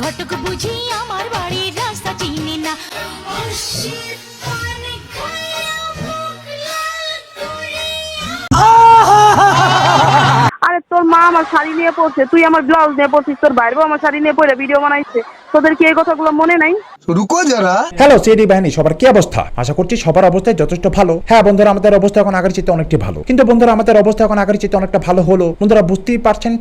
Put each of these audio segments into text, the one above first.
ঘটক বুঝি আমার বাড়ির রাস্তা চিনি না। আরে তোর মা আমার শাড়ি নিয়ে পড়ছে, তুই আমার ব্লাউজ নিয়ে পড়ছিস, তোর বাইরেও আমার শাড়ি নিয়ে পড়ে ভিডিও বানাইছে। তোদের কি এই কথাগুলো মনে নাই? রুকো যারা। হ্যালো, সিডি বাহিনী, সবার কি অবস্থা? আশা করছি সবার যথেষ্ট ভালো। হ্যাঁ বন্ধুরা, আমাদের অবস্থা এখন আগের অনেকটি ভালো। কিন্তু বন্ধুরা, আমাদের অবস্থা এখন আগের অনেকটা ভালো হলো। বন্ধুরা, বুঝতেই পারছেন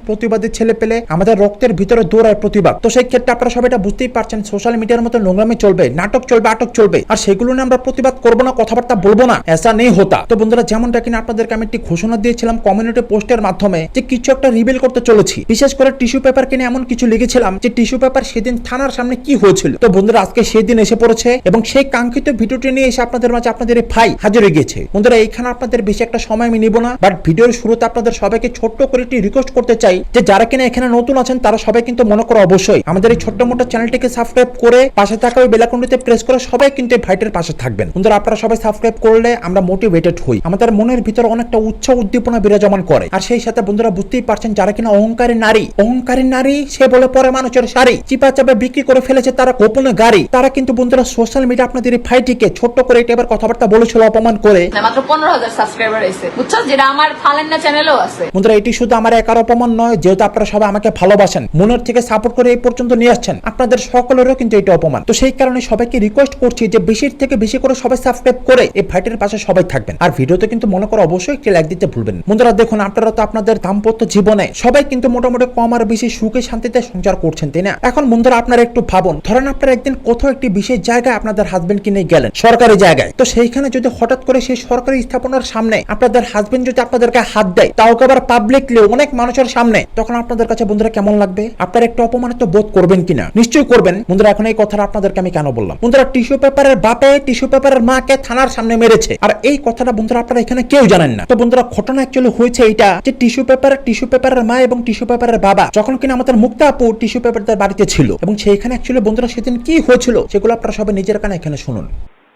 ছেলে পেলে আমাদের রক্তের ভিতরে দৌড়ায় প্রতিবাদ। তো সেই ক্ষেত্রে আপনারা এটা বুঝতেই পারছেন সোশ্যাল মিডিয়ার মতো নোংরামি চলবে, নাটক চলবে, আটক চলবে। আর সেগুলো নিয়ে আমরা প্রতিবাদ করব না, কথাবার্তা বলব না, এসা নেই হতা। তো বন্ধুরা, যেমনটা কিনা আপনাদেরকে আমি একটি ঘোষণা দিয়েছিলাম কমিউনিটি পোস্টের মাধ্যমে, যে কিছু একটা রিভিল করতে চলেছি। বিশেষ করে টিস্যু পেপার কিনে এমন কিছু লিখেছিলাম, যে টিস্যু পেপার সেদিন থানার সামনে কি হয়েছিল? তো বন্ধুরা আজকে সেদিন এসে পড়েছে এবং সেই কাঙ্ক্ষিত ভিডিওটি নিয়ে এসে আপনাদের মাঝে আপনাদের ভাই হাজির হয়ে গেছে বন্ধুরা, এইখানে আপনাদের বেশি একটা সময় আমি নিব না বাট ভিডিওর শুরুতে আপনাদের সবাইকে ছোট্ট করে একটি রিকোয়েস্ট করতে চাই যে যারা কিনা এখানে নতুন আছেন, তারা সবাই কিন্তু মনে করো অবশ্যই আমাদের এই ছোট্ট মোটো চ্যানেলটিকে সাবস্ক্রাইব করে পাশে থাকা ওই বেলাকুন্ডিতে প্রেস করে সবাই কিন্তু ভাইটের পাশে থাকবেন। বন্ধুরা, আপনারা সবাই সাবস্ক্রাইব করলে আমরা মোটিভেটেড হই। আমাদের মনের ভিতরে অনেকটা উৎসাহ উদ্দীপনা বিরাজমান করে। আর সেই সাথে বন্ধুরা, বুঝতেই পারছেন যারা কিনা অহংকারী নারী অহংকারী নারী সে বলে পরে মানুষের শাড়ি চিপা চাপা বিক্রি করে ফেলেছে তারা গোপনে গাড়ি। তারা কিন্তু বন্ধুরা সোশ্যাল মিডিয়া আপনাদের এই ফাইটিকে ছোট্ট করে এটা এবার কথাবার্তা বলেছিল অপমান করে। মাত্র পনেরো হাজার সাবস্ক্রাইবার আছে বুঝছ যেটা আমার ফালেন্না চ্যানেলও আছে। বন্ধুরা এটি শুধু আমার একার অপমান নয় যেহেতু আপনারা সবাই আমাকে ভালোবাসেন মনের থেকে সাপোর্ট করে এই পর্যন্ত নিয়ে আসছেন আপনাদের সকলেরও কিন্তু এটা অপমান। তো সেই কারণে সবাইকে রিকোয়েস্ট করছি যে বেশির থেকে বেশি করে সবাই সাবস্ক্রাইব করে এই ফাইটের পাশে সবাই থাকবেন। আর ভিডিওতে কিন্তু মনে করো অবশ্যই একটি লাইক দিতে ভুলবেন বন্ধুরা দেখুন আপনারা তো আপনাদের দাম্পত্য জীবনে সবাই কিন্তু মোটামুটি কম আর বেশি সুখে শান্তিতে সংসার করছেন তাই না? এখন বন্ধুরা আপনারা একটু ভাবুন ধরেন আপনারা একদিন কোথাও একটি বিশেষ জায়গায় আপনাদের হাজবেন্ড কিনে গেলেন? সরকারি জায়গায়। তো সেইখানে যদি হঠাৎ করে সেই সরকারি স্থাপনার সামনে আপনাদের হাজবেন্ড যদি আপনাদেরকে হাত দেয়, তাও আবার পাবলিকলি অনেক মানুষের সামনে, তখন আপনাদের কাছে বন্ধুরা কেমন লাগবে? আপনারা একটু অপমানিত বোধ করবেন কিনা? নিশ্চয়ই করবেন। বন্ধুরা, এখন এই কথাটা আপনাদেরকে আমি কেন বললাম? বন্ধুরা টিস্যু পেপারের বাপে টিস্যু পেপারের মাকে থানার সামনে মেরেছে। আর এই কথাটা বন্ধুরা আপনারা এখানে কেউ জানেন না। তো বন্ধুরা, ঘটনা অ্যাকচুয়ালি হয়েছে এটা যে টিস্যু পেপার টিস্যু পেপারের মা এবং টিস্যু পেপারের বাবা যখন কিনা আমাদের মুক্তা আপু টিস্যু পেপার তার বাড়িতে ছিল। এবং সেইখানে অ্যাকচুয়ালি বন্ধুরা, সেদিন কি হয়েছিল সেগুলো আপনারা সবাই নিজের কানে এখানে শুনুন।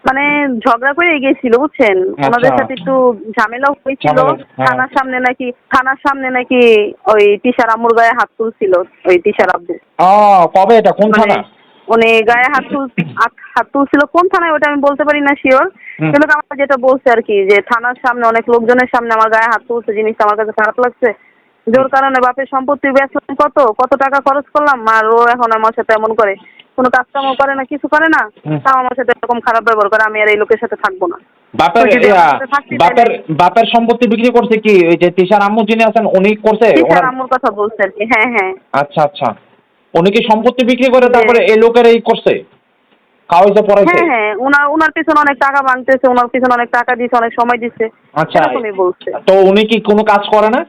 মানে ঝগড়া করে গেছিল বুঝছেন? আচ্ছা। ওনাদের সাথে একটু ঝামেলাও হয়েছিল। হ্যাঁ। থানার সামনে নাকি থানার সামনে নাকি ওই টিশার আম্মুর গায়ে হাত তুলছিল ওই টিশার আব্দু কবে এটা? কোন মানে উনি গায়ে হাত তুল হাত- তুলছিল কোন থানায় ওটা আমি বলতে পারি না শিওর কিন্তু আমার যেটা বলছে আর কি যে থানার সামনে অনেক লোকজনের সামনে আমার গায়ে হাত তুলছে জিনিসটা আমার কাছে খারাপ লাগছে। জোর কারণে বাপের সম্পত্তি বেচলাম কত? কত টাকা খরচ করলাম? আর ও এখন আমার সাথে এমন করে। কোনো কাজ কামও করে না কিছু করে না তাও আমার সাথে এরকম খারাপ ব্যবহার করে আমি আর এই লোকের সাথে থাকব না। বাপের বাপের বাপের সম্পত্তি বিক্রি করছে কি? ওই যে তিশার আম্মু যিনি আছেন উনি করছে? ওনার- আম্মুর কথা বলছে আর কি হ্যাঁ হ্যাঁ। আচ্ছা আচ্ছা। উনি কি সম্পত্তি বিক্রি করে তারপরে এই লোকের এই করছে? খাওয়াইছে পড়াইছে? হ্যাঁ হ্যাঁ উনার উনার পিছনে অনেক টাকা ভাঙতেছে উনার পিছনে অনেক টাকা দিচ্ছে অনেক সময় দিচ্ছে আচ্ছা। এরকমই বলছে। তো উনি কি কোনো কাজ করে না?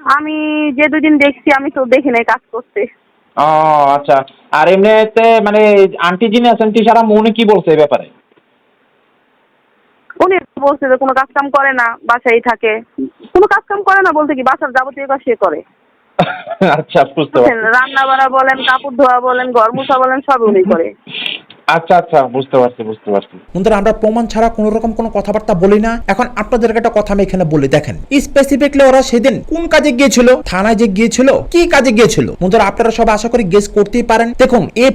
আমি যে দুদিন দেখছি আমি তো দেখি নাই কাজ করতে। ও আচ্ছা। আর এমনিতে মানে আন্টি যিনি আছেন তিশার উনি কি বলছে এই ব্যাপারে? উনি বলছে যে কোনো কাজ কাম করে না বাসায় থাকে। কোনো কাজ কাম করে না বলতে কি বাসার যাবতীয় কাজ সে করে। আচ্ছা বুঝতে পারছি। রান্না বাড়া বলেন কাপড় ধোয়া বলেন ঘর মোছা বলেন সব উনি করে। আচ্ছা আচ্ছা বুঝতে পারছি বুঝতে পারছি। বন্ধুরা, আমরা প্রমাণ ছাড়া কোনো রকম কোনো কথাবার্তা বলি না। এখন একটা কথা আমি এখানে বলি, দেখেন। স্পেসিফিকলি ওরা সেদিন কোন কাজে গিয়েছিল? থানায় যে গিয়েছিল? কি কাজে গিয়েছিল? বন্ধুরা, আপনারা সব আশা করি গেস করতেই পারেন। দেখুন, এই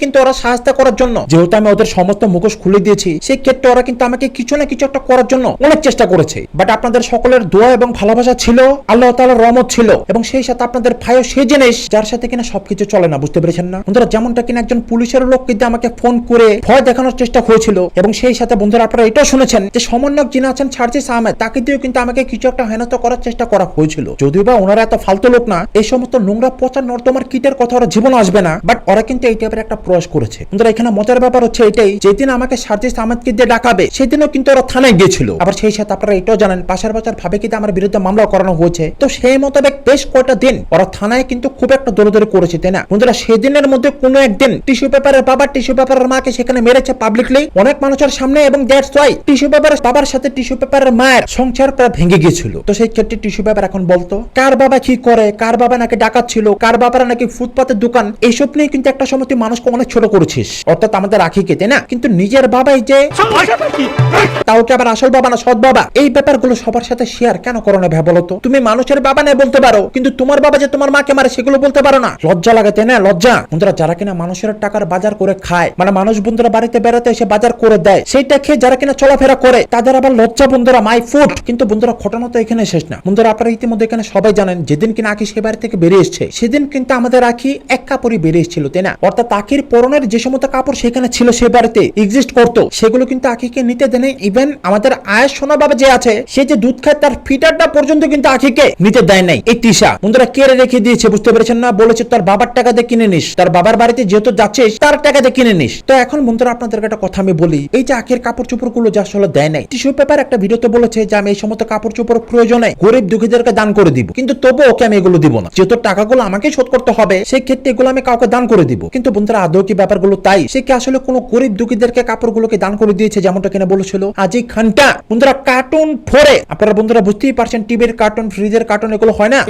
কিন্তু ওরা সাহায্য করার জন্য, যেহেতু আমি ওদের সমস্ত মুখোশ খুলে দিয়েছি, সেই ক্ষেত্রে ওরা কিন্তু আমাকে কিছু না কিছু একটা করার জন্য অনেক চেষ্টা করেছে। বাট আপনাদের সকলের দোয়া এবং ভালোবাসা ছিল, আল্লাহ তাআলার রহমত ছিল, এবং সেই সাথে আপনাদের ভাইও সেই জিনিস যার সাথে কিনা সবকিছু চলে না, বুঝতে পেরেছেন না? বন্ধুরা, যেমনটা কিনা একজন পুলিশের লোক কিন্তু আমাকে ফোন করে ভয় দেখানোর চেষ্টা হয়েছিল এবং সেই সাথে বন্ধুরা আপনারা এটাও শুনেছেন যে সমন্বয়ক যিনি আছেন সার্জিস আহমেদ তাকে দিয়েও কিন্তু আমাকে কিছু একটা হেনস্থ করার চেষ্টা করা হয়েছিল। যদিও বা ওনারা এত ফালতু লোক না, এই সমস্ত নোংরা পচা নর্দমার কিটের কথা ওরা জীবন আসবে না বাট ওরা কিন্তু এই টাইপের একটা প্রয়াস করেছে। বন্ধুরা, এখানে মজার ব্যাপার হচ্ছে এটাই, যেদিন আমাকে সার্জিস আহমেদকে দিয়ে ডাকাবে, সেদিনও কিন্তু ওরা থানায় গিয়েছিল। আবার সেই সাথে আপনারা এটাও জানেন, পাশার পাশার ভাবে কিন্তু আমার বিরুদ্ধে মামলা করানো হয়েছে। তো সেই মোতাবেক বেশ কয়টা দিন ওরা থানায় কিন্তু খুব একটা দৌড়দৌড়ি করেছে, তাই না? বন্ধুরা, সেদিনের মধ্যে কোনো একদিন টিস্যু পেপারের বাবা টিস্যু পেপার পেপারের মাকে সেখানে মেরেছে পাবলিকলি অনেক মানুষের সামনে এবং দ্যাটস ওয়াই টিস্যু পেপার বাবার সাথে টিস্যু পেপারের মায়ের সংসার প্রায় ভেঙে গিয়েছিল। তো সেই ক্ষেত্রে টিস্যু পেপার এখন বলতো, কার বাবা কি করে? কার বাবা নাকি ডাকাত ছিল? কার বাবার নাকি ফুটপাতের দোকান? এইসব নিয়ে কিন্তু একটা সময় তুই মানুষকে অনেক ছোট করেছিস। অর্থাৎ আমাদের রাখিকে তাই না? কিন্তু নিজের বাবাই যে তাও কি আবার আসল বাবা না, সৎ বাবা, এই ব্যাপারগুলো সবার সাথে শেয়ার কেন করো না ভাই বলো তো তুমি মানুষের বাবা নেই বলতে পারো, কিন্তু তোমার বাবা যে তোমার মাকে মারে সেগুলো বলতে পারো না। লজ্জা লাগাতে না? লজ্জা। বন্ধুরা, যারা কিনা মানুষের টাকার বাজার করে খায় মানে মানুষ বন্ধুরা বাড়িতে বেড়াতে এসে বাজার করে দেয়। সেইটা খেয়ে যারা কিনা চলাফেরা করে, তাদের আবার লজ্জা বন্ধুরা মাই ফুড কিন্তু বন্ধুরা, ঘটনা তো এখানে শেষ না। বন্ধুরা, আপনারা ইতিমধ্যে এখানে সবাই জানেন, যেদিন কিনা আখি সে বাড়ি থেকে বেরিয়ে এসছে, সেদিন কিন্তু আমাদের আখি এক কাপড়ই বেরিয়ে এসেছিল, তাই না? অর্থাৎ আখির পরনের যে সমস্ত কাপড় সেখানে ছিল সে বাড়িতে এক্সিস্ট করতো। সেগুলো কিন্তু আখিকে নিতে দেনে ইভেন আমাদের আয়ের সোনা বাবা যে আছে, সে যে দুধ খায়, তার ফিটারটা পর্যন্ত কিন্তু আখিকে নিতে দেয় নাই। এই টিসা বন্ধুরা, কেড়ে রেখে দিয়েছে, বুঝতে পেরেছেন না? বলেছে, তার বাবার টাকা দিয়ে কিনে নিস। তার বাবার বাড়িতে যেহেতু যাচ্ছিস, তার টাকা দিয়ে কিনে নিস। তো এখন বন্ধুরা আপনাদের একটা কথা আমি বলি। এই যে আখের কাপড় চোপড়গুলো যা আসলে দেয় নাই টিস্যু পেপার একটা ভিডিওতে বলেছে যে আমি এই সমস্ত কাপড় চোপড় প্রয়োজনে গরিব দুঃখীদেরকে দান করে দিব। কিন্তু তবু ওকে আমি এগুলো দিব না। যেহেতু টাকাগুলো আমাকে শোধ করতে হবে সেই ক্ষেত্রে এগুলো আমি কাউকে দান করে দিব। কিন্তু বন্ধুরা আদৌ কি ব্যাপারগুলো তাই? সে কি আসলে কোনো গরিব দুঃখীদেরকে কাপড়গুলোকে দান করে দিয়েছে যেমনটা কিনা বলেছিল? আজ এই খানটা বন্ধুরা কার্টুন ফোরে আপনারা বন্ধুরা বুঝতেই পারছেন টিভির কার্টুন ফ্রিজের কার্টুন এগুলো হয় না?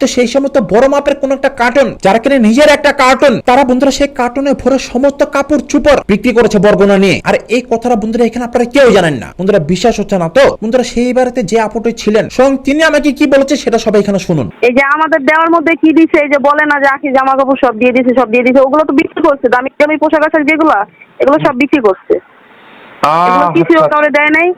তো সেই সমস্ত বড় মাপের কোন একটা কার্টুন যারা কিনা নিজের একটা কার্টুন তারা বন্ধুরা সেই কার্টুনে ভরে সমস্ত কাপড় চুপড় বিক্রি করেছে বর্গনা নিয়ে। আর এই কথাটা বন্ধুরা এখানে আপনারা কেউ জানেন না। বন্ধুরা বিশ্বাস হচ্ছে না তো? বন্ধুরা সেই বাড়িতে যে আপুটি ছিলেন স্বয়ং তিনি আমাকে কি বলেছে সেটা সবাই এখানে শুনুন। এই যে আমাদের দেওয়ার মধ্যে কি দিছে? এই যে বলে না যে আখি জামা কাপড় সব দিয়ে দিছে সব দিয়ে দিছে ওগুলো তো বিক্রি করছে। দামি দামি পোশাক আশাক যেগুলো এগুলো সব বিক্রি করছে। কিছু আচ্ছা, কাউরে দেয় নাই।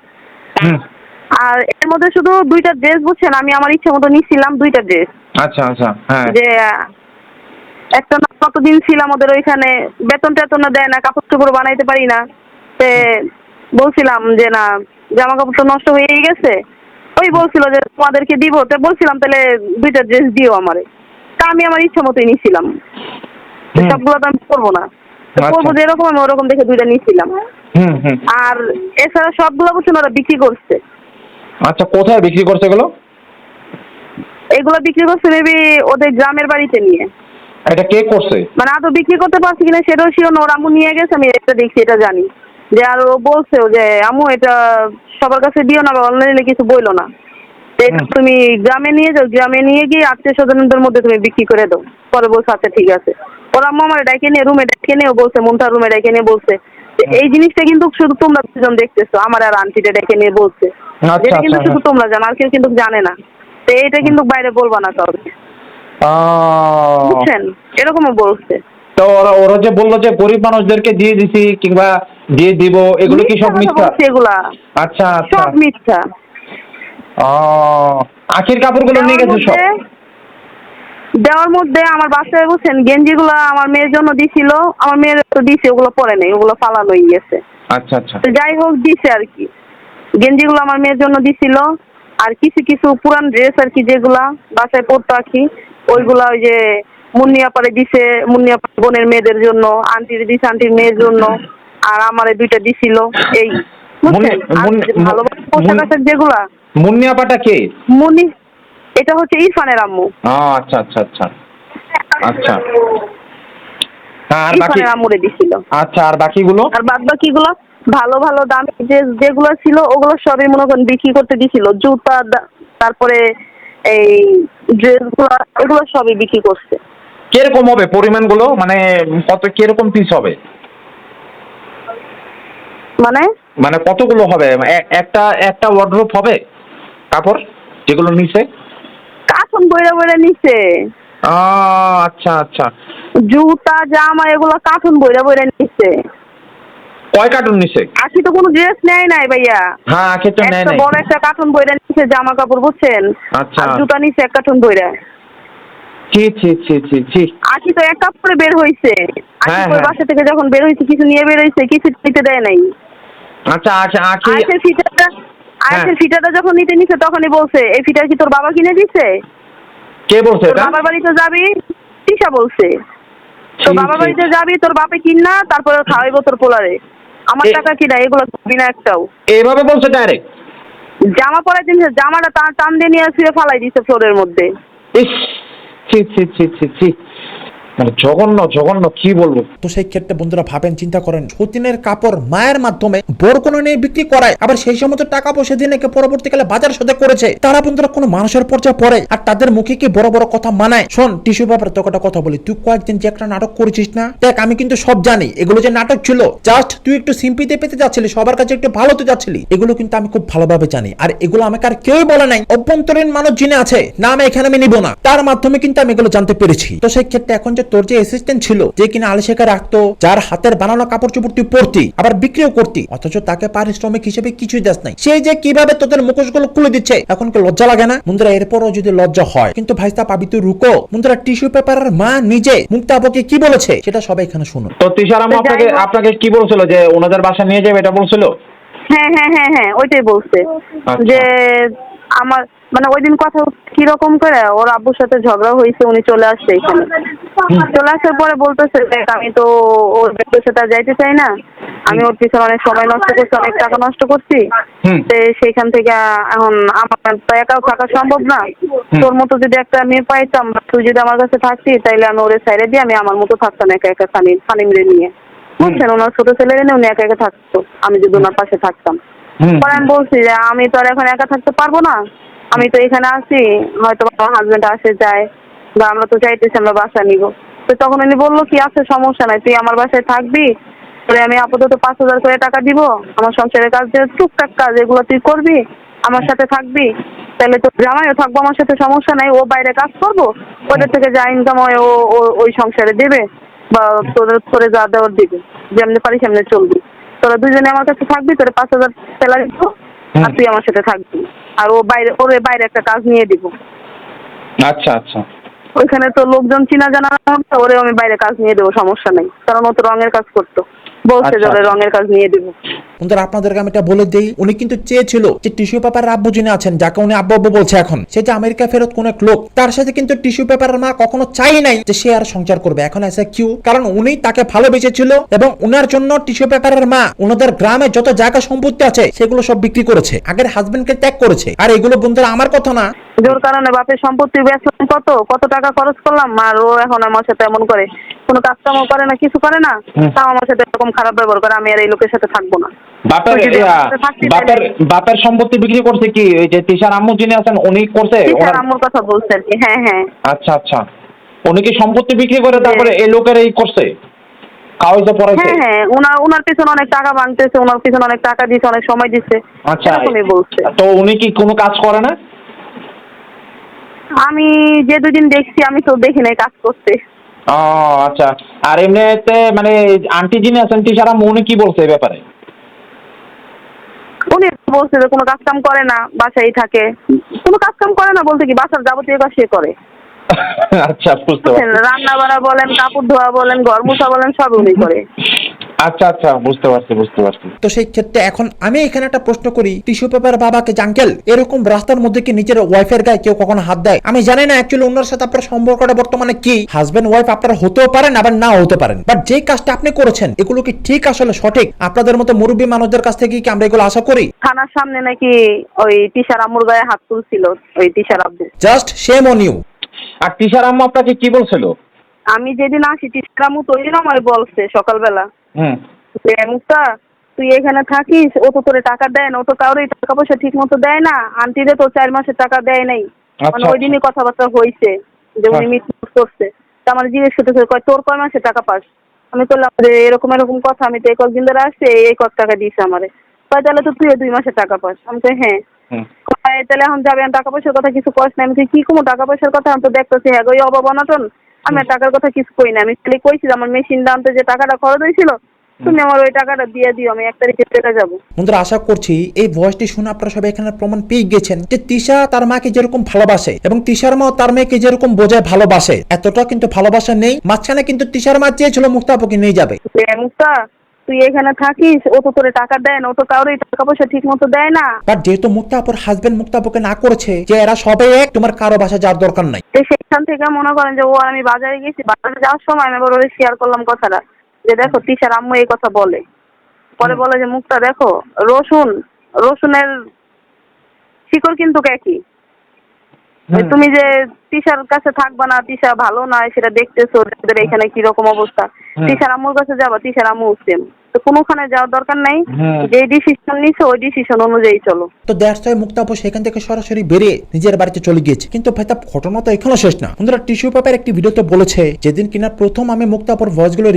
আর এর মধ্যে শুধু দুইটা ড্রেস বুঝছেন? আমি আমার ইচ্ছে মতো নিছিলাম দুইটা ড্রেস আচ্ছা আচ্ছা হ্যাঁ। যে একটা না কতদিন ছিলাম ওদের ওইখানে বেতন টেতন দেয় না কাপড় চোপড় বানাইতে পারি না। তে বলছিলাম যে না জামা কাপড় তো নষ্ট হয়েই গেছে। ওই বলছিল যে তোমাদেরকে দিব তো বলছিলাম তাহলে দুইটা ড্রেস দিও আমারে। তা আমি আমার ইচ্ছা মতোই নিছিলাম। সবগুলো তো আমি করব না। আচ্ছা। করব যেরকম আমি ওরকম দেখে দুইটা হুম আর এছাড়া সবগুলো বলছেন ওরা বিক্রি করছে। আচ্ছা কোথায় বিক্রি করছে এগুলো? এগুলো বিক্রি করছে মেবি ওদের গ্রামের বাড়িতে নিয়ে। এটা কে করছে? মানে আদৌ বিক্রি করতে পারছি কিনা সেটাও না ওর আম্মু নিয়ে গেছে আমি এটা দেখছি এটা জানি। যে আর ও বলছেও যে আমু এটা সবার কাছে দিও না বা অনলাইনে কিছু বইলো না। এটা। তুমি গ্রামে নিয়ে যাও গ্রামে নিয়ে গিয়ে আত্মীয় স্বজনদের মধ্যে তুমি বিক্রি করে দাও। পরে বলছে আচ্ছা ঠিক আছে। ওর আম্মু আমার ডাইকে নিয়ে রুমে ডাইকে নিয়ে বলছে মুন্তার রুমে ডাইকে নিয়ে বলছে। এই জিনিসটা কিন্তু শুধু তোমরা দুজন দেখতেছো আমার আর আন্টিটা ডেকে নিয়ে বলছে। আচ্ছা, যেটা কিন্তু আচ্ছা, শুধু আচ্ছা। তোমরা জানো আর কেউ কিন্তু জানে না। তো এটা কিন্তু বাইরে বলবা না কাউকে। বুঝছেন? এরকমও বলছে। তো ওরা ওরা যে বলল যে গরিব মানুষদেরকে দিয়ে দিছি কিংবা দিয়ে দিব এগুলো কি সব মিথ্যা? এগুলা। আচ্ছা আচ্ছা। সব মিথ্যা। আখির কাপড়গুলো নিয়ে গেছে সব? দেওয়ার মধ্যে- আমার বাসায় বুঝছেন গেঞ্জিগুলো আমার মেয়ের জন্য দিছিল আমার মেয়ের তো দিছে ওগুলো পরে নেই ওগুলো ফালানোই গেছে। আচ্ছা আচ্ছা। তো যাই হোক দিছে আর কি। গেঞ্জি গেঞ্জিগুলো আমার মেয়ের জন্য দিছিল আর কিছু কিছু পুরান ড্রেস আর কি যেগুলা বাসায় পরতো আর কি ওইগুলা ওই যে মুন্নিয়া পারে দিছে মুন্নিয়া বোনের মেয়েদের জন্য আন্টির দিছে আন্টির মেয়ের জন্য আর আমারে দুইটা দিছিল এই। যেগুলা। মুন্নিয়াপাটা কে? মুনি এটা হচ্ছে ইরফানের আম্মু। আচ্ছা আচ্ছা আচ্ছা। আচ্ছা। হ্যাঁ আর বাকি আম্মুরে দিছিল। আচ্ছা আর বাকিগুলো? আর বাদ বাকিগুলো ভালো ভালো দামি যে যেগুলো ছিল ওগুলো সবই মনে করেন বিক্রি করতে দিছিল। জুতা তারপরে এই ড্রেসগুলো এগুলো সবই বিক্রি করছে। কীরকম হবে পরিমাণগুলো? মানে কত কীরকম পিস হবে? মানে? মানে কতগুলো হবে? একটা একটা ওয়ার্ড্রোপ হবে? কাপড়? যেগুলো নিচে? কাঠন বইরা বইরা আহ, আচ্ছা আচ্ছা। জুতা জামা এগুলো কাঠন বইরা বইরা নিছে কয় কার্টুন নিচে আখি তো কোনো ড্রেস নেয় নাই ভাইয়া। হ্যাঁ আখে তো নেয় নাই। বড় একটা কার্টুন বইরা নিছে জামা কাপড় বুঝছেন? আচ্ছা। আর জুতা নিছে এক কার্টুন বইরা। ছি ছি ছি ছি ছি। আখি তো এক কাপড়ে বের হইছে। আখি হ্যাঁ, ওই হ্যাঁ। বাসা থেকে যখন বের হইছে কিছু নিয়ে বের হইছে কিছু নিতে দেয় নাই। আচ্ছা আচ্ছা আখি আয়েসের ফিটাটা আয়েসের ফিটাটা যখন নিতে নিছে তখনই বলছে এই ফিটা কি তোর বাবা কিনে দিছে? কে বলছে এটা? বাবার বাড়িতে যাবি? তিশা বলছে। তোর বাবার বাড়িতে যাবি তোর বাপে কিনা তারপরে খাওয়াইবো তোর পোলারে। আমার টাকা কি না এগুলো বিনা একটাও। এইভাবে বলছে ডাইরেক্ট জামা পরাই দিনছে জামাটা টান দিয়ে নিয়ে শুয়ে ফালাই দিছে ফ্লোরের মধ্যে। ইস ছি ছি ছি ছি ছি। মানে জঘন্য জঘন্য, কি বলব? তো সেই ক্ষেত্রে বন্ধুরা ভাবেন, চিন্তা করেন, সতীনের কাপড় মায়ের মাধ্যমে নিয়ে বিক্রি করায়, আবার সেই টাকা পয়সা দিয়ে নাকি পরবর্তীকালে বাজার সাথে করেছে। তারা বন্ধুরা কোনো মানুষের পর্যায়ে পড়ে, আর তাদের মুখে কি বড় বড় কথা মানায়? শোন তোকে কথা বলি, তুই কয়েকদিন যে একটা নাটক করেছিস না? দেখ, আমি কিন্তু সব জানি, এগুলো যে নাটক ছিল জাস্ট তুই একটু সিম্পিতে পেতে যাচ্ছিলি, সবার কাছে একটু ভালো তো যাচ্ছিলি, এগুলো কিন্তু আমি খুব ভালোভাবে জানি, আর এগুলো আমাকে আর কেউই বলে নাই, অভ্যন্তরীণ মানুষ জিনে আছে, না আমি এখানে আমি নিব না। তার মাধ্যমে কিন্তু আমি এগুলো জানতে পেরেছি। তো সেই ক্ষেত্রে এখন তোর যে অ্যাসিস্ট্যান্ট ছিল যে কিনা আলিশেখা রাখতো যার হাতের বানানো কাপড় চোপড় তুই পরতি আবার বিক্রিও করতি অথচ তাকে পারিশ্রমিক হিসেবে কিছুই দেস নাই। সেই যে কীভাবে তোদের মুখোশগুলো খুলে দিচ্ছে এখন কি লজ্জা লাগে না? বন্ধুরা এরপরও যদি লজ্জা হয় কিন্তু ভাইস্তা পাবি তুই রুকো। বন্ধুরা টিস্যু পেপারের মা নিজে মুক্তাবকে কি বলেছে? সেটা সবাই এখানে শুনুন। তো তিশারাম আপনাকে আপনাকে কি বলছিল যে ওনাদের বাসা নিয়ে যাবে এটা বলছিল? হ্যাঁ হ্যাঁ হ্যাঁ হ্যাঁ ওইটাই বলছে। আচ্ছা। যে আমার মানে ওই দিন কথা কীরকম করে ওর আব্বুর সাথে ঝগড়া হয়েছে উনি চলে আসছে এখানে। চলে আসার পরে বলতেছে দেখ আমি তো ওর ব্যক্তির সাথে যাইতে চাই না। আমি ওর পিছনে অনেক সময় নষ্ট করছি অনেক টাকা নষ্ট করছি। তো সেইখান থেকে এখন আমার তো একাও থাকা সম্ভব না। তোর মতো যদি একটা মেয়ে পাইতাম বা তুই যদি আমার কাছে থাকতি তাইলে আমি ওরে সাইডে দিয়ে আমি আমার মতো থাকতাম একা একা সানি সানিমরে নিয়ে। বুঝছেন ওনার ছোট ছেলে নিয়ে উনি একা একা থাকতো আমি যদি ওনার পাশে থাকতাম। পরে আমি বলছি যে আমি তো আর এখন একা থাকতে পারব না। আমি তো এখানে আছি, হয়তো আমার হাজবেন্ড আসে, যায়, বা আমরা তো চাইতেছি আমরা বাসা নিব। তো তখন উনি বলল, কি আছে, সমস্যা নাই, তুই আমার বাসায় থাকবি, তাহলে আমি আপাতত পাঁচ হাজার করে টাকা দিব, আমার সংসারের কাজ যে টুকটাক কাজ, এগুলো তুই করবি, আমার সাথে থাকবি, তাহলে তো জামাইও থাকব, আমার সাথে সমস্যা নাই, ও বাইরে কাজ করব, ওদের থেকে যা ইনকাম হয়, ও ওই সংসারে দেবে, বা তোদের করে যা দেওয়ার দিবে, যেমনি পারিস এমনি চলবি। তোরা দুজনে আমার কাছে থাকবি, তোরা পাঁচ হাজার স্যালারি দিব আর তুই আমার সাথে থাকবি। আর ও বাইরে ওরে বাইরে একটা কাজ নিয়ে দিব। আচ্ছা আচ্ছা। ওইখানে তো লোকজন চিনা জানা ওরে আমি বাইরে কাজ নিয়ে দেবো সমস্যা নেই। কারণ ও তো রঙের কাজ করতো। বলছে যে আচ্ছা, আচ্ছা। রঙের কাজ নিয়ে দেবো। বন্ধুরা আপনাদেরকে আমি এটা বলে দেই উনি কিন্তু চেয়েছিল যে টিস্যু পেপারের আব্বু যিনি আছেন যাকে উনি আব্বু আব্বু বলছে এখন। সে যে আমেরিকা ফেরত কোন এক লোক তার সাথে কিন্তু টিস্যু পেপারের মা কখনো চাই নাই যে সে আর সংসার করবে। এখন এসে কিউ কারণ উনি তাকে ভালোবেসেছিল এবং উনার জন্য টিস্যু পেপারের মা ওনাদের গ্রামে যত জায়গা সম্পত্তি আছে সেগুলো সব বিক্রি করেছে। আগের হাজবেন্ডকে ত্যাগ করেছে। আর এগুলো বন্ধুরা আমার কথা না। জোর কারণে বাপের সম্পত্তি বেচলাম কত? কত টাকা খরচ করলাম? আর ও এখন আমার সাথে এমন করে। কোনো কাজ কামও করে না কিছু করে না তাও আমার সাথে এরকম খারাপ ব্যবহার করে আমি আর এই লোকের সাথে থাকব না। বাপের বাপের বাপের সম্পত্তি বিক্রি করছে কি? ওই যে তিশার আম্মু যিনি আছেন উনি করছে? ওনার আম্মুর কথা কি হ্যাঁ হ্যাঁ। আচ্ছা আচ্ছা। উনি কি সম্পত্তি বিক্রি করে তারপরে এই লোকের এই করছে? খাওয়াইছে পড়াইছে? হ্যাঁ হ্যাঁ ওনার ওনার পিছনে অনেক টাকা ভাঙতেছে ওনার পিছনে অনেক টাকা সময় দিচ্ছে আচ্ছা। বলছে। তো উনি কি কোনো কাজ করে না? আমি যে দুদিন দেখছি আমি তো দেখি নাই কাজ করতে। ও আচ্ছা। আর এমনিতে মানে আন্টি যিনি আছেন তিশার আম্মু উনি কি বলছে এই ব্যাপারে? উনি বলছে যে কোনো কাজ কাম করে না বাসায় থাকে। কোনো কাজ কাম করে না বলতে কি বাসার যাবতীয় কাজ সে করে। আচ্ছা বুঝতে পারছি। রান্না বাড়া বলেন কাপড় ধোয়া বলেন ঘর মোছা বলেন সব উনি করে। আচ্ছা আচ্ছা বুঝতে পারছি বুঝতে পারছি। তো সেই ক্ষেত্রে এখন আমি এখানে একটা প্রশ্ন করি টিস্যু পেপার বাবাকে জাঙ্কেল এরকম রাস্তার মধ্যে কি নিজের ওয়াইফের গায়ে কেউ কখনো হাত দেয়? আমি জানি না অ্যাকচুয়ালি ওনার সাথে আপনার সম্পর্কটা বর্তমানে কি। হাজবেন্ড ওয়াইফ আপনারা হতেও পারেন আবার না হতে পারেন। বাট যে কাজটা আপনি করেছেন এগুলো কি ঠিক আসলে সঠিক? আপনাদের মতো মুরব্বী মানুষদের কাছ থেকে কি আমরা এগুলো আশা করি? থানার সামনে নাকি ওই টিশার আম্মুর গায়ে হাত তুলছিল ওই টিশার আব্বু। জাস্ট সেম অন ইউ আর তিশার আম্মু আপনাকে কি বলছিল? আমি যেদিন আসি টিশার আম্মু তো ওই আমায় বলছে সকালবেলা। হুম। মুক্তা তুই এখানে থাকিস ও তো তোরে টাকা দেয় না ও তো কারোর টাকা পয়সা ঠিক মতো দেয় না আন্টিরে তো চার মাসের টাকা দেয় নাই। মানে আচ্ছা, ওই দিনই কথাবার্তা হয়েছে যে উনি হ্যাঁ। করছে। তা আমার জিজ্ঞেস করতেছে কয় তোর কয় মাসে টাকা পাস? আমি বললাম যে এরকম এরকম কথা আমি তো এই কয়েকদিন ধরে আসছে এই কত টাকা দিয়েছে আমারে? কয় তাহলে তো তুইও দুই মাসে টাকা পাস। আমি তো হ্যাঁ। কয়, তাহলে এখন যাবে টাকা পয়সার কথা কিছু কস না। আমি কই, কি কোনো টাকা পয়সার কথা? আমি তো দেখতেছি হ্যাঁ এই অভাব অনটন। আমি টাকার কথা কিছু কই না। আমি খালি কইছি আমার মেশিন দামতে যে টাকাটা খরচ হয়েছিল তুমি আমার ওই টাকাটা দিয়ে দিও আমি এক তারিখে চলে যাব। বন্ধুরা আশা করছি এই ভয়েসটি শুনে আপনারা সবাই এখানে প্রমাণ পেয়ে গেছেন যে তিশা তার মাকে যেরকম ভালোবাসে এবং তিশার মা তার মেয়েকে যেরকম বোঝায় ভালোবাসে। এতটা কিন্তু ভালোবাসা নেই মাঝখানে কিন্তু তিশার মা চেয়েছিল মুক্তাপুকে নিয়ে যাবে। মুক্তা তুই এখানে থাকিস ও তো তোরে টাকা দেয় না ও তো কারোর টাকা পয়সা ঠিক মতো দেয় না। বাট যেহেতু মুক্তাপুর হাজবেন্ড মুক্তাপুকে না করেছে যে এরা সবাই এক তোমার কারও বাসা যাওয়ার দরকার নাই। তো সেখান থেকে মনে করেন যে ও আর আমি বাজারে গেছি বাজারে যাওয়ার সময় আমি আবার ওরে শেয়ার করলাম কথাটা। যে দেখো তিশার আম্মু এই কথা বলে। পরে বলে যে মুক্তা দেখো রসুন রসুনের শিকড় কিন্তু একই। তুমি যে তিশার কাছে থাকবা না তিশা ভালো নয় সেটা দেখতেছো এখানে কীরকম অবস্থা। তিশার আম্মুর কাছে যাবা তিশার আম্মু তো কোনোখানে যাওয়ার দরকার নাই। যে ডিসিশন নিছো ওই ডিসিশন অনুযায়ী চলো। তো দ্যাটস ওয়াই মুক্তাপু সেখান থেকে সরাসরি বেরিয়ে নিজের বাড়িতে চলে গিয়েছে। কিন্তু ঘটনা তো এখনও শেষ না। বন্ধুরা টিস্যু পেপার একটি ভিডিওতে বলেছে যেদিন কিনা প্রথম আমি মুক্তাপুর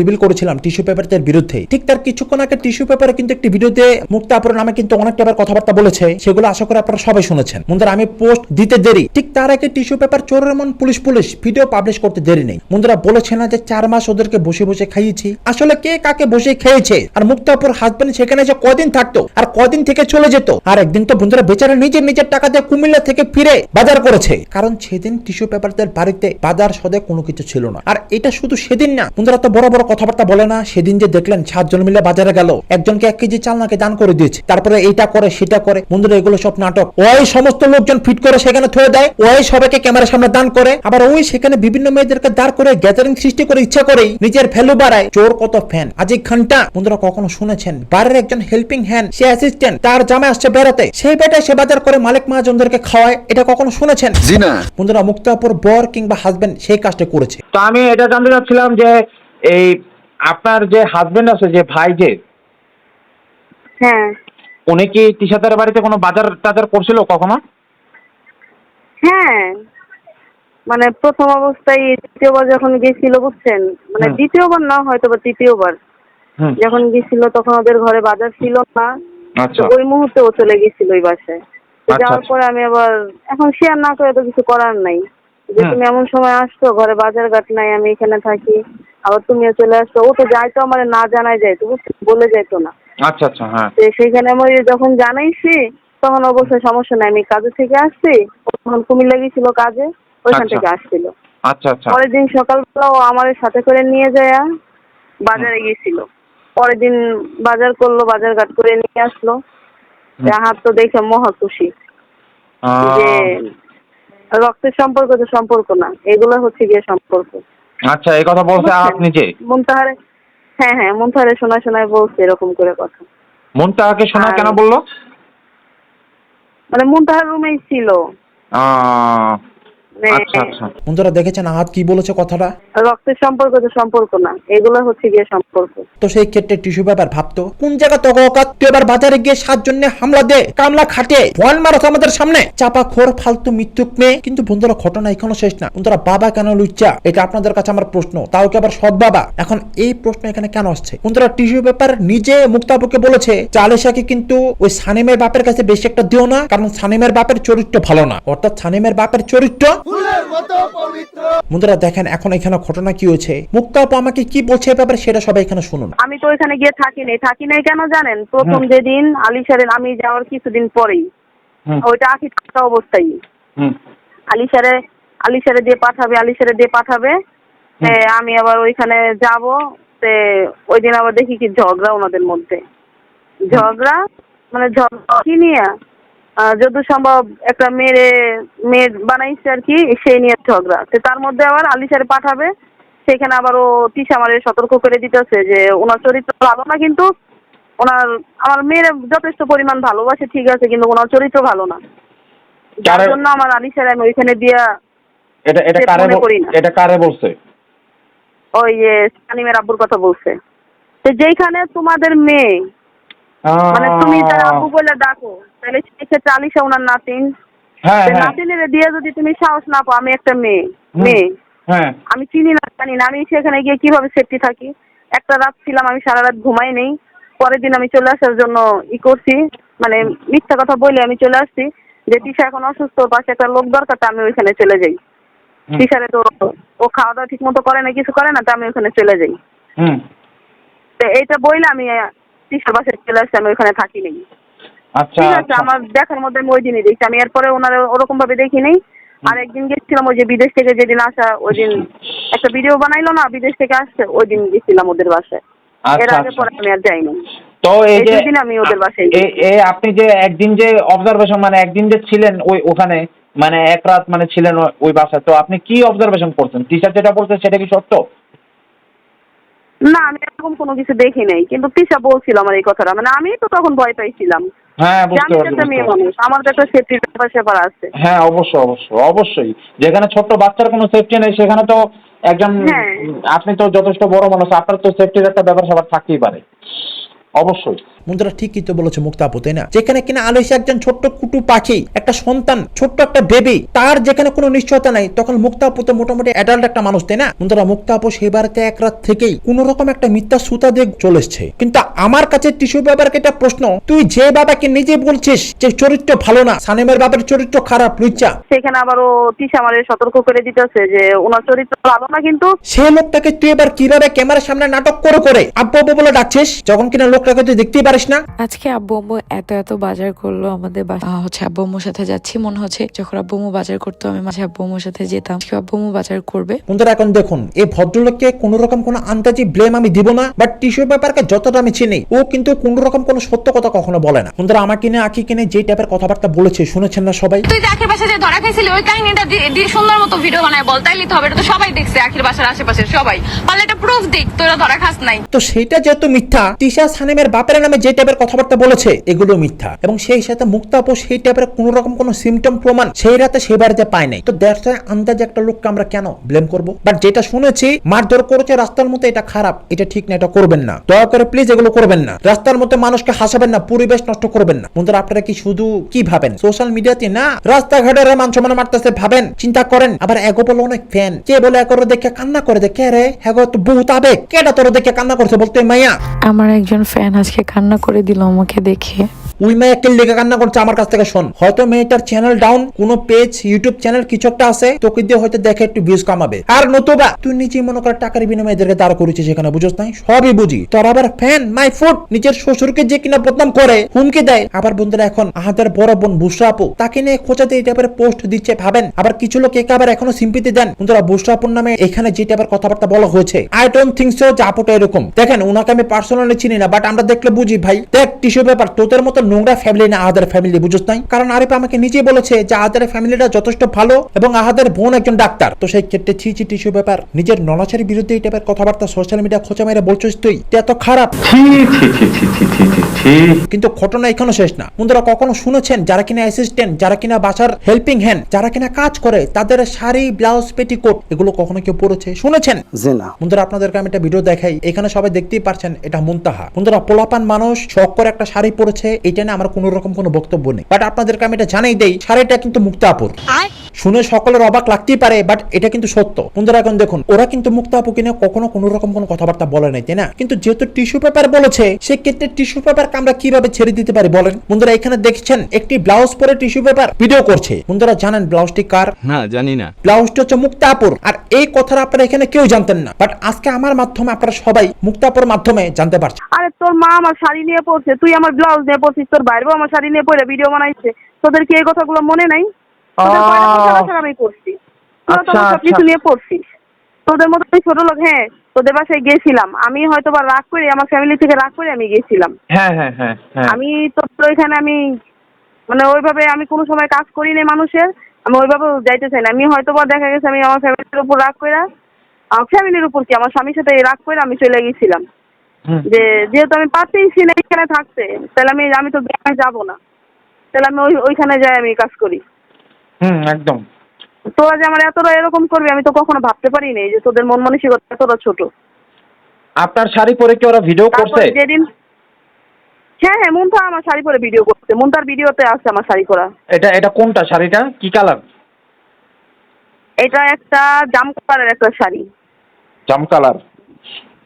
রিভিল করেছিলাম টিস্যু পেপারদের বিরুদ্ধে। ঠিক তার কিছুক্ষণ আগে টিস্যু পেপারে কিন্তু একটি ভিডিওতে মুক্তাপুর নামে কিন্তু অনেকটা আবার কথাবার্তা বলেছে। সেগুলো আশা করি আপনারা সবাই শুনেছেন। বন্ধুরা আমি পোস্ট দিতে দেরি। ঠিক তার আগে টিস্যু পেপার চোরের মন পুলিশ পুলিশ ভিডিও পাবলিশ করতে দেরি নেই। বন্ধুরা বলেছে না যে চার মাস ওদেরকে বসে বসে খাইয়েছি। আসলে কে কাকে বসে খেয়েছে? আর মুক্তাপুর হাজবেন্ড সেখানে যে কদিন থাকতো আর কদিন থেকে চলে যেত। আর একদিন তো বন্ধুরা বেচারা নিজের নিজের টাকা দিয়ে কুমিল্লা থেকে ফিরে বাজার করেছে। কারণ সেদিন টিস্যু পেপারদের বাড়িতে বাজার সদে কোনো কিছু ছিল না। আর এটা শুধু সেদিন না, বন্ধুরা তো বড় বড় কথাবার্তা বলে না, সেদিন যে দেখলেন সাতজন মিলে বাজারে গেল। একজনকে এক কেজি চাল নাকি দান করে দিয়েছে। তারপরে এইটা করে, সেটা করে, বন্ধুরা এগুলো সব নাটক। ওই সমস্ত লোকজন ফিট করে সেখানে থয়ে দেয়। ওই সবাইকে ক্যামেরার সামনে দান করে। আবার ওই সেখানে বিভিন্ন মেয়েদেরকে দাঁড় করে গ্যাদারিং সৃষ্টি করে ইচ্ছা করেই নিজের ভ্যালু বাড়ায়। চোর কত ফ্যান আজ এই ঘণ্টা বন্ধুরা কখনো শুনেছেন? বাড়ির একজন হেল্পিং হ্যান্ড সে অ্যাসিস্ট্যান্ট তার জামে আসছে বেড়াতে। সেই বেটায় সে বাজার করে মালিক মহাজনদেরকে খাওয়ায়। এটা কখনো শুনেছেন? জি না। বন্ধুরা মুক্তাপুর বর কিংবা হাজবেন্ড সেই কাজটা করেছে। তো আমি এটা জানতে চাচ্ছিলাম যে এই আপনার যে হাজবেন্ড আছে যে ভাই যে হ্যাঁ। উনি কি তিশাদের বাড়িতে কোনো বাজার টাজার করছিল কখনো? হ্যাঁ। মানে প্রথম অবস্থায় দ্বিতীয়বার যখন গেছিল বুঝছেন? মানে দ্বিতীয়বার না হয়তো বা তৃতীয়বার। যখন গেছিল তখন ওদের ঘরে বাজার ছিল না। আচ্ছা। ওই মুহূর্তে ও চলে গেছিল ওই বাসায়। আচ্ছা, যাওয়ার। পরে আমি আবার এখন শেয়ার না করে তো কিছু করার নাই। যে তুমি এমন সময় আসছো ঘরে বাজার ঘাট নাই আমি এখানে থাকি আবার তুমিও চলে আসছো। ও তো যাইতো আমার না জানাই যাইতো? বলে যাইতো না। আচ্ছা আচ্ছা হ্যাঁ। সেইখানে আমি যখন জানাইছি তখন অবশ্যই সমস্যা নাই আমি কাজে থেকে আসছি তখন কুমিল্লা গেছিল কাজে ওইখান আচ্ছা। থেকে আসছিল। আচ্ছা আচ্ছা। পরের দিন সকালবেলা ও আমার সাথে করে নিয়ে যায় বাজারে গেছিল। পরের দিন বাজার করল বাজার ঘাট করে নিয়ে আসলো। হুম। হাত তো দেখে মহা খুশি। যে রক্তের সম্পর্ক তো সম্পর্ক না এগুলো হচ্ছে গিয়ে সম্পর্ক। আচ্ছা এই কথা বলছে? আপনি যে মুনতাহারে হ্যাঁ হ্যাঁ মুনতাহারে শোনা শোনায় বলছে এরকম করে কথা। মনটাকে শোনা কেন বলল? মানে মুনতাহার রুমেই ছিল। আহ, আচ্ছা আচ্ছা। বন্ধুরা দেখেছেন আহাত কি বলেছে কথাটা? রক্তের সম্পর্ক তো সম্পর্ক না এগুলো হচ্ছে গিয়ে সম্পর্ক। তো সেই ক্ষেত্রে টিস্যু পেপার ভাবতো কোন জায়গা তো অকাত তুই এবার বাজারে গিয়ে সাত জন্য হামলা দে কামলা খাটে বল মারো আমাদের সামনে। চাপা খোর ফালতু মৃত্যুক মেয়ে। কিন্তু বন্ধুরা ঘটনা এখনও শেষ না। বন্ধুরা বাবা কেন লুচ্চা? এটা আপনাদের কাছে আমার প্রশ্ন। তাও কি আবার সৎ বাবা? এখন এই প্রশ্ন এখানে কেন আসছে? বন্ধুরা টিস্যু পেপার নিজে মুক্তাবুকে বলেছে যে আলেশাকে কিন্তু ওই সানিমের বাপের কাছে বেশি একটা দিও না কারণ সানিমের বাপের চরিত্র ভালো না। অর্থাৎ সানিমের বাপের চরিত্র বন্ধুরা দেখেন এখন এখানে ঘটনা কি হয়েছে? মুক্তাপু আমাকে কি বলছে ব্যাপারে সেটা সবাই এখানে শুনুন। আমি তো ওইখানে গিয়ে থাকি নাই। থাকি নাই কেন জানেন? প্রথম। যেদিন আলিশারের আমি যাওয়ার কিছুদিন পরেই। ওইটা আখি থাকা অবস্থায় হুম। আলিশারে আলিশারে দিয়ে পাঠাবে আলিশারে দিয়ে পাঠাবে আমি আবার ওইখানে যাব। তে ওই দিন আবার দেখি কি ঝগড়া ওনাদের মধ্যে। ঝগড়া মানে ঝগড়া কি নিয়ে? যত সম্ভব একটা মেয়ে মেয়ে বানাইছে আর কি সেই নিয়ে ঝগড়া। তো তার মধ্যে আবার আলি আলিশারে পাঠাবে সেখানে আবার ও তিশা আমারে সতর্ক করে দিতেছে যে ওনার চরিত্র ভালো না কিন্তু ওনার আমার মেয়ের যথেষ্ট পরিমাণ ভালোবাসে ঠিক আছে কিন্তু ওনার চরিত্র ভালো না। যার জন্য আমার আলিশারে আমি ওইখানে দিয়া এটা এটা কারে। এটা কারে বলছে? ওই যে সানিমের আব্বুর কথা বলছে। তো যেইখানে তোমাদের মেয়ে মানে তুমি তার আব্বু বলে ডাকো তাহলে সেক্ষেত্রে আলিশা ওনার নাতিন। হ্যাঁ হ্যাঁ। নাতিনের দিয়ে যদি তুমি সাহস না পাও আমি একটা মেয়ে মেয়ে। হ্যাঁ। আমি চিনি না জানি না। আমি সেখানে গিয়ে কীভাবে সেফটি থাকি? একটা রাত ছিলাম আমি সারা রাত ঘুমাই নেই। পরের দিন আমি চলে আসার জন্য ই করছি। মানে মিথ্যা কথা বলে আমি চলে আসছি। যে তিশা এখন অসুস্থ পাশে একটা লোক দরকার তা আমি ওইখানে চলে যাই। তিশারে তো ও খাওয়া দাওয়া ঠিক মতো করে না কিছু করে না তা আমি ওখানে চলে যাই। তো এইটা বইলে আমি বাসায় চলে আসছি আমি ওইখানে থাকি নেই। আচ্ছা ঠিক আছে আচ্ছা। আমার দেখার মধ্যে আমি ওই দিনই দেখছি আমি এরপরে ওনারা ওরকম ভাবে দেখি নেই। আর একদিন গেছিলাম ওই যে বিদেশ থেকে যেদিন আসা ওই দিন একটা ভিডিও বানাইলো না বিদেশ থেকে আসছে ওই দিন গেছিলাম ওদের বাসায়। এর আচ্ছা আগে আচ্ছা। পরে আমি আর যাইনি তো এই যে আমি ওদের বাসায় এই এই আপনি যে একদিন যে অবজারভেশন মানে একদিন যে ছিলেন ওই ওখানে মানে এক রাত মানে ছিলেন ওই বাসায় তো আপনি কি অবজারভেশন করছেন টিচার যেটা বলছে সেটা কি সত্য? না আমি এরকম কোনো কিছু দেখি নাই। কিন্তু তিশা বলছিল আমার এই কথাটা। মানে আমি তো তখন ভয় পাইছিলাম। হ্যাঁ বুঝতে আমি পারছি মেয়ে মানুষ। আমার তো একটা সেফটির ব্যাপার স্যাপার আছে। হ্যাঁ অবশ্যই অবশ্যই অবশ্যই। যেখানে ছোট্ট বাচ্চার কোনো সেফটি নেই সেখানে তো একজন হ্যাঁ। আপনি তো যথেষ্ট বড় মানুষ আপনার তো সেফটির একটা ব্যাপার স্যাপার থাকতেই পারে। অবশ্যই। বন্ধুরা ঠিকই তো বলেছে মুক্তাপু তাই না? যেখানে কিনা আলোইসা একজন ছোট্ট কুটু পাখি একটা সন্তান ছোট্ট একটা বেবি তার যেখানে কোনো নিশ্চয়তা নাই তখন মুক্তাপু তো মোটামুটি অ্যাডাল্ট একটা মানুষ তাই না? বন্ধুরা মুক্তাপু সেই বাড়িতে এক রাত থেকেই কোন রকম একটা মিথ্যা সুতা দিয়ে চলে এসছে। কিন্তু আমার কাছে টিস্যু বাবার একটা প্রশ্ন তুই যে বাবাকে নিজে বলছিস যে চরিত্র ভালো না সানেমের বাবার চরিত্র খারাপ লুচ্চা সেখানে আবার ও তিশা আমারে সতর্ক করে দিতেছে যে ওনার চরিত্র ভালো না কিন্তু সে লোকটাকে তুই এবার কীভাবে ক্যামেরার সামনে নাটক করে করে আব্বু বলে ডাকছিস? যখন কিনা লোকটাকে তুই দেখতেই পারিস না? আজকে আব্বু আম্মু এত এত বাজার করল আমাদের হচ্ছে আব্বু আম্মুর সাথে যাচ্ছি মনে হচ্ছে যখন আব্বু আম্মু বাজার করতো আমি মাঝে আব্বু আম্মুর সাথে যেতাম। আব্বু আম্মু বাজার করবে। বন্ধুরা এখন দেখুন এই ভদ্রলোককে কোন রকম কোনো আন্দাজি ব্লেম আমি দিব না বাট টিস্যু পেপারকে যতটা আমি চিনি ও কিন্তু কোন রকম কোনো সত্য কথা কখনো বলে না। বন্ধুরা আমাকে নিয়ে আঁকি কিনে যে টাইপের কথাবার্তা বলেছে শুনেছেন না সবাই? তুই যে আখির বাসা যে ধরা খাইছিলি ওই কাহিনীটা দি- দি- সুন্দর মতো ভিডিও বানায় বল তাইলে তো হবে এটা তো সবাই দেখছে আখির বাসার আশেপাশে সবাই। পারলে এটা প্রুফ দিক তোরা ধরা খাস নাই। তো সেটা যেহেতু মিথ্যা তিশা সানেমের বাপের নামে যে টাইপের কথাবার্তা বলেছে এগুলো মিথ্যা। এবং সেই সাথে মুক্তাপু সেই টাইপের কোন রকম কোনো সিমটম প্রমাণ সেই রাতে সেই বাড়িতে পায় নাই। তো দ্যাটস আন্দাজে একটা লোককে আমরা কেন ব্লেম করব? বাট যেটা শুনেছি, মারধর করেছে, রাস্তার মধ্যে এটা খারাপ, এটা ঠিক না, এটা করবেন না। দয়া করে প্লিজ এগুলো করবেন না। রাস্তার মধ্যে মানুষকে হাসাবেন না, পরিবেশ নষ্ট করবেন না। বন্ধুরা, আপনারা কি শুধু কি ভাবেন? সোশ্যাল মিডিয়াতে না, রাস্তাঘাটের মান সম্মান মারতেছে, ভাবেন, চিন্তা করেন। আবার এগো বলে অনেক ফ্যান কে বলে এগো দেখে কান্না করে, দেখে রে? এগো তো বহুত আবেগ। কেটা তোর দেখে কান্না করছে বলতে মাইয়া? আমার একজন ফ্যান আজকে কান্না করে দিল আমাকে দেখে। ওই মেয়ে কে লেগে কান্না করছে আমার কাছ থেকে শোন। হয়তো মেয়েটার channel down page YouTube channel কিছু একটা আছে, তোকে দিয়ে হয়তো দেখে একটু ভিউজ আর নতুবা, তুই নিজেই মনে কর টাকার বিনিময়ে এদেরকে দাঁড় সেখানে বুঝছ নাই? সবই বুঝি। তোর আবার ফ্যান মাই ফুড নিজের শ্বশুরকে যে কিনা করে, হুমকি দেয়। আবার বন্ধুরা, এখন আহাদের বড় বোন বুসরা আপু, তাকে নিয়ে খোঁচাতে এই টাইপের পোস্ট দিচ্ছে, ভাবেন। আবার কিছু লোক একে আবার এখনও সিম্পিতি দেন। বন্ধুরা আপুর নামে এখানে যে টাইপের কথাবার্তা বলা হয়েছে আই ডোন্ট থিঙ্ক সো যে আপুটা এরকম। দেখেন ওনাকে আমি পার্সোনালি চিনি না বাট আমরা দেখলে বুঝি, ভাই, দেখ টিস্যু পেপার তোদের মতো নোংরা ফ্যামিলি না আহাদের ফ্যামিলি বুঝোস নাই? কারণ আরেফ আমাকে নিজে বলেছে যে আহাদের ফ্যামিলিটা যথেষ্ট ভালো এবং আহাদের বোন একজন ডাক্তার। তো সেই ক্ষেত্রে ছি ছি টিসু ব্যাপার নিজের নলাচের বিরুদ্ধে এই টাইপের কথাবার্তা সোশ্যাল মিডিয়া খোঁচা মেরে বলছিস তুই এত খারাপ। কিন্তু ঘটনা এখনও শেষ না। বন্ধুরা কখনো শুনেছেন যারা কিনা অ্যাসিস্ট্যান্ট যারা কিনা বাসার হেল্পিং হ্যান্ড যারা কিনা কাজ করে তাদের শাড়ি ব্লাউজ পেটিকোট এগুলো কখনো কেউ পড়েছে শুনেছেন? বন্ধুরা আপনাদেরকে আমি একটা ভিডিও দেখাই। এখানে সবাই দেখতেই পারছেন এটা মুন্তাহা। বন্ধুরা পোলাপান মানুষ শখ করে একটা শাড়ি পড়েছে এই এটা নিয়ে আমার কোনো রকম কোনো বক্তব্য নেই। বাট আপনাদেরকে আমি এটা জানাই দেই, শাড়িটা কিন্তু মুক্তাপুর। শুনে সকলের অবাক লাগতেই পারে বাট এটা কিন্তু সত্য। বন্ধুরা এখন দেখুন ওরা কিন্তু মুক্তা আপুকে নিয়ে কখনো কোনো রকম কোনো কথাবার্তা বলে নাই তাই না? কিন্তু যেহেতু টিস্যু পেপার বলেছে সেক্ষেত্রে টিস্যু পেপার আমরা কীভাবে ছেড়ে দিতে পারি বলেন? বন্ধুরা এখানে দেখছেন একটি ব্লাউজ পরে টিস্যু পেপার ভিডিও করছে। বন্ধুরা জানেন ব্লাউজটি কার? না জানি না। ব্লাউজটা হচ্ছে মুক্তাপুর আর এই কথাটা আপনারা এখানে কেউ জানতেন না। বাট আজকে আমার মাধ্যমে আপনারা সবাই মুক্তাপুর মাধ্যমে জানতে পারছেন। আরে তোর মা আমার শাড়ি নিয়ে পড়ছে তুই আমার ব্লাউজ নিয়ে পড়ছিস তোর বাইরেও আমার শাড়ি নিয়ে পড়ে ভিডিও বানাইছে। তোদের কি এই কথাগুলো মনে নাই? আমি তো আচ্ছা, আমার কিছু আচ্ছা। নিয়ে তোদের মতো ছোট লোক হ্যাঁ তোদের বাসায় গেছিলাম। আমি হয়তো বা রাগ করে আমার ফ্যামিলি থেকে রাগ করে আমি গেছিলাম। হ্যাঁ হ্যাঁ হ্যাঁ আমি তোর ওইখানে আমি মানে ওইভাবে আমি কোনো সময় কাজ করি না মানুষের। আমি ওইভাবে যাইতে চাই না। আমি হয়তো বা দেখা গেছে আমি আমার ফ্যামিলির উপর রাগ করে ফ্যামিলির উপর কি আমার স্বামীর সাথে রাগ করে আমি চলে গেছিলাম। যে যেহেতু আমি পারতেইছি না এখানে থাকতে তাহলে আমি আমি তো গ্রামে যাব না। তাহলে আমি ওই ওইখানে যাই আমি কাজ করি। হুম একদম। তোরা যে আমার এতটা এরকম করবি আমি তো কখনো ভাবতে পারিনি যে তোদের মন মানসিকতা এতটা ছোট। আপনার শাড়ি পরে কি ওরা ভিডিও করছে? তারপর যেদিন হ্যাঁ হ্যাঁ মুন্তা আমার শাড়ি পরে ভিডিও করছে। মুন্তার ভিডিওতে আছে আমার শাড়ি করা এটা এটা কোনটা শাড়িটা? কি কালার এটা একটা জাম কালারের একটা শাড়ি। জাম কালার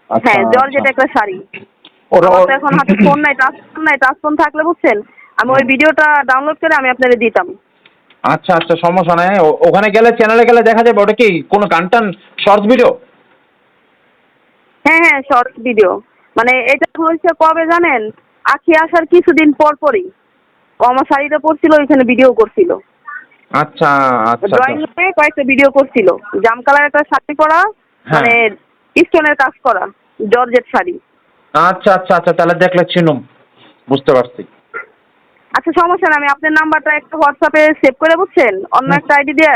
আচ্ছা হ্যাঁ জর্জেট একটা শাড়ি। ওরা আমার তো এখন হাতে ফোন নাই টাচ ফোন নাই টাচ ফোন থাকলে বুঝছেন? আমি ওই ভিডিওটা ডাউনলোড করে আমি আপনাদের দিতাম। আচ্ছা আচ্ছা সমস্যা নাই। ওখানে গেলে চ্যানেলে গেলে দেখা যাবে ওটা কি কোনো গান টান শর্টস ভিডিও হ্যাঁ হ্যাঁ শর্ট ভিডিও মানে এটা হয়েছে কবে জানেন? আখি আসার কিছুদিন পর পরই। ও আমার শাড়িটা পরছিল ওইখানে ভিডিও করছিল। আচ্ছা আচ্ছা ড্রয়িং আচ্ছা। রুমে কয়েকটা ভিডিও করছিল। জাম কালার একটা শাড়ি পরা হ্যাঁ। মানে স্টোনের কাজ করা জর্জেট শাড়ি। আচ্ছা আচ্ছা আচ্ছা তাহলে দেখলে চিনুম বুঝতে পারছি। আচ্ছা সমস্যা না আমি আপনার নাম্বারটা একটু হোয়াটসঅ্যাপে সেভ করে বুঝছেন? অন্য একটা আইডি দিয়ে